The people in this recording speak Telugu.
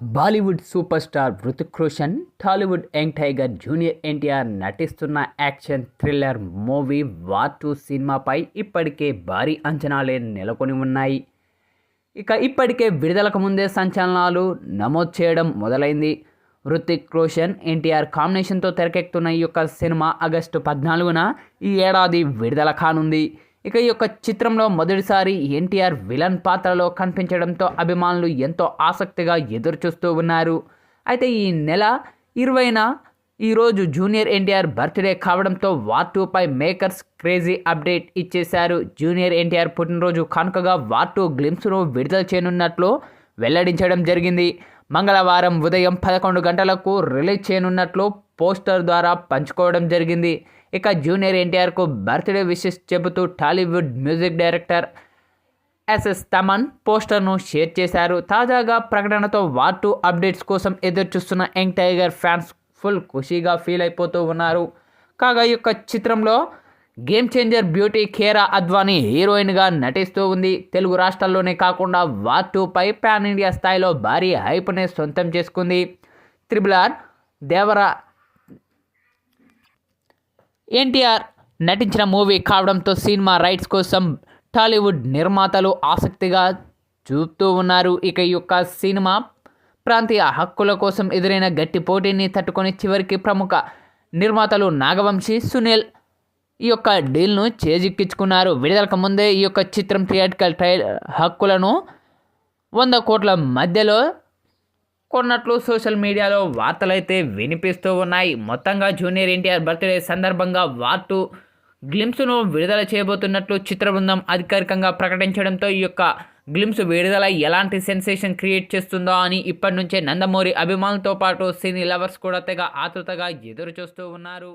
Bollywood super star Hrithik Roshan Tollywood young tiger junior NTR నటిస్తున్న action thriller movie war two సినిమాపై ఇప్పటికే భారీ అంచనాలే నెలకొని ఉన్నాయి. ఇక ఇప్పటికే విడుదలకు ముందే సంచలనాలు నమోదు చేయడం మొదలైంది. హృతిక్ రోషన్ ఎన్టీఆర్ కాంబినేషన్తో తెరకెక్కుతున్న ఈ యొక్క సినిమా ఆగస్టు పద్నాలుగున ఈ ఏడాది విడుదల కానుంది. ఇక ఈ యొక్క చిత్రంలో మొదటిసారి ఎన్టీఆర్ విలన్ పాత్రలో కనిపించడంతో అభిమానులు ఎంతో ఆసక్తిగా ఎదురుచూస్తూ ఉన్నారు. అయితే ఈ నెల ఇరవైన ఈరోజు జూనియర్ ఎన్టీఆర్ బర్త్డే కావడంతో వార్ టూపై మేకర్స్ క్రేజీ అప్డేట్ ఇచ్చేశారు. జూనియర్ ఎన్టీఆర్ పుట్టినరోజు కానుకగా వార్ టూ గ్లిమ్స్ను విడుదల చేయనున్నట్లు వెల్లడించడం జరిగింది. మంగళవారం ఉదయం పదకొండు గంటలకు రిలీజ్ చేయనున్నట్లు పోస్టర్ ద్వారా పంచుకోవడం జరిగింది. ఇక జూనియర్ ఎన్టీఆర్కు బర్త్డే విషెస్ చెబుతూ Tollywood music director S S Thaman పోస్టర్ను షేర్ చేశారు. తాజాగా ప్రకటనతో వార్ టూ అప్డేట్స్ కోసం ఎదురుచూస్తున్న యంగ్ టైగర్ ఫ్యాన్స్ ఫుల్ ఖుషీగా ఫీల్ అయిపోతూ ఉన్నారు. కాగా ఈ యొక్క చిత్రంలో game changer beauty Kiara Advani హీరోయిన్గా నటిస్తూ ఉంది. తెలుగు రాష్ట్రాల్లోనే కాకుండా వార్ టూపై పాన్ ఇండియా స్థాయిలో భారీ హైప్ని సొంతం చేసుకుంది. త్రిబుల్ ఆర్ దేవరా ఎన్టీఆర్ నటించిన మూవీ కావడంతో సినిమా రైట్స్ కోసం టాలీవుడ్ నిర్మాతలు ఆసక్తిగా చూపుతూ ఉన్నారు. ఇక ఈ యొక్క సినిమా ప్రాంతీయ హక్కుల కోసం ఎదురైన గట్టి పోటీని తట్టుకొని చివరికి ప్రముఖ నిర్మాతలు నాగవంశీ సునీల్ ఈ యొక్క డీల్ను చేజిక్కించుకున్నారు. విడుదలకు ముందే ఈ యొక్క చిత్రం థియేటికల్ ట్రై హక్కులను వంద కోట్ల మధ్యలో కొన్నట్లు సోషల్ మీడియాలో వార్తలైతే వినిపిస్తూ ఉన్నాయి. మొత్తంగా జూనియర్ ఎన్టీఆర్ బర్త్డే సందర్భంగా వార్టు గ్లిమ్స్ను విడుదల చేయబోతున్నట్లు చిత్ర బృందం అధికారికంగా ప్రకటించడంతో ఈ యొక్క గ్లిమ్స్ విడుదల ఎలాంటి సెన్సేషన్ క్రియేట్ చేస్తుందో అని ఇప్పటి నుంచే నందమూరి అభిమానులతో పాటు సినీ లవర్స్ కూడా తెగ ఆతృతగా ఎదురు చూస్తూ ఉన్నారు.